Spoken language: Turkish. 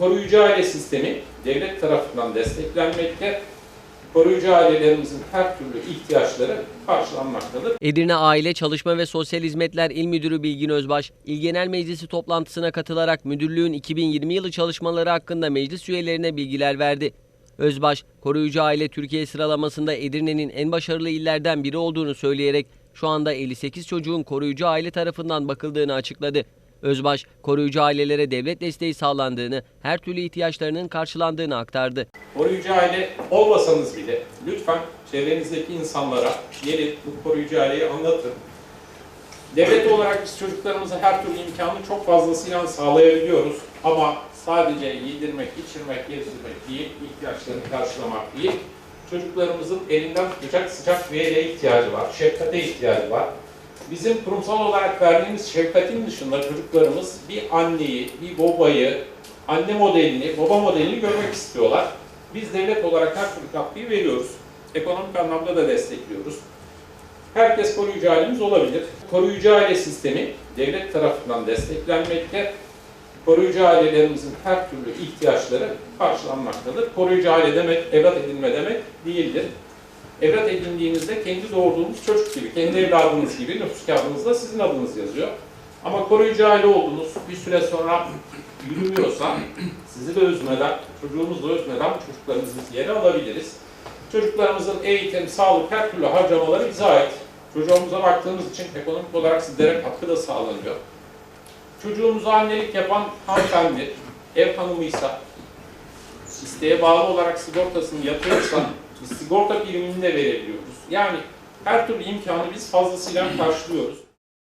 koruyucu aile sistemi devlet tarafından desteklenmekte. Koruyucu ailelerimizin her türlü ihtiyaçları karşılanmaktadır. Edirne Aile Çalışma ve Sosyal Hizmetler İl Müdürü Bilgin Özbaş, İl Genel Meclisi toplantısına katılarak müdürlüğün 2020 yılı çalışmaları hakkında meclis üyelerine bilgiler verdi. Özbaş, koruyucu aile Türkiye sıralamasında Edirne'nin en başarılı illerden biri olduğunu söyleyerek şu anda 58 çocuğun koruyucu aile tarafından bakıldığını açıkladı. Özbaş, koruyucu ailelere devlet desteği sağlandığını, her türlü ihtiyaçlarının karşılandığını aktardı. Koruyucu aile olmasanız bile lütfen çevrenizdeki insanlara gelin bu koruyucu aileyi anlatın. Devlet olarak biz çocuklarımıza her türlü imkanı çok fazlasıyla sağlayabiliyoruz. Ama sadece yedirmek, içirmek, gezdirmek değil, ihtiyaçlarını karşılamak değil. Çocuklarımızın elinden tutacak sıcak bir ele ihtiyacı var, şefkate ihtiyacı var. Bizim kurumsal olarak verdiğimiz şefkatin dışında çocuklarımız bir anneyi, bir babayı, anne modelini, baba modelini görmek istiyorlar. Biz devlet olarak her türlü katkıyı veriyoruz. Ekonomik anlamda da destekliyoruz. Herkes koruyucu ailemiz olabilir. Koruyucu aile sistemi devlet tarafından desteklenmekte. Koruyucu ailelerimizin her türlü ihtiyaçları karşılanmaktadır. Koruyucu aile demek evlat edinme demek değildir. Evlat edindiğinizde kendi doğurduğunuz çocuk gibi, kendi evladınız gibi nüfus kağıdınızda sizin adınız yazıyor. Ama koruyucu aile oldunuz, bir süre sonra yürümüyorsa sizi de üzmeden, çocuğumuzu da üzmeden çocuklarımızı yere alabiliriz. Çocuklarımızın eğitim, sağlık, her türlü harcamaları bize ait. Çocuğumuza baktığımız için ekonomik olarak sizlere katkı da sağlanıyor. Çocuğumuza annelik yapan hanımefendi, ev hanımıysa, isteğe bağlı olarak sigortasını yatırırsa, sigorta primini de verebiliyoruz. Yani her türlü imkanı biz fazlasıyla karşılıyoruz.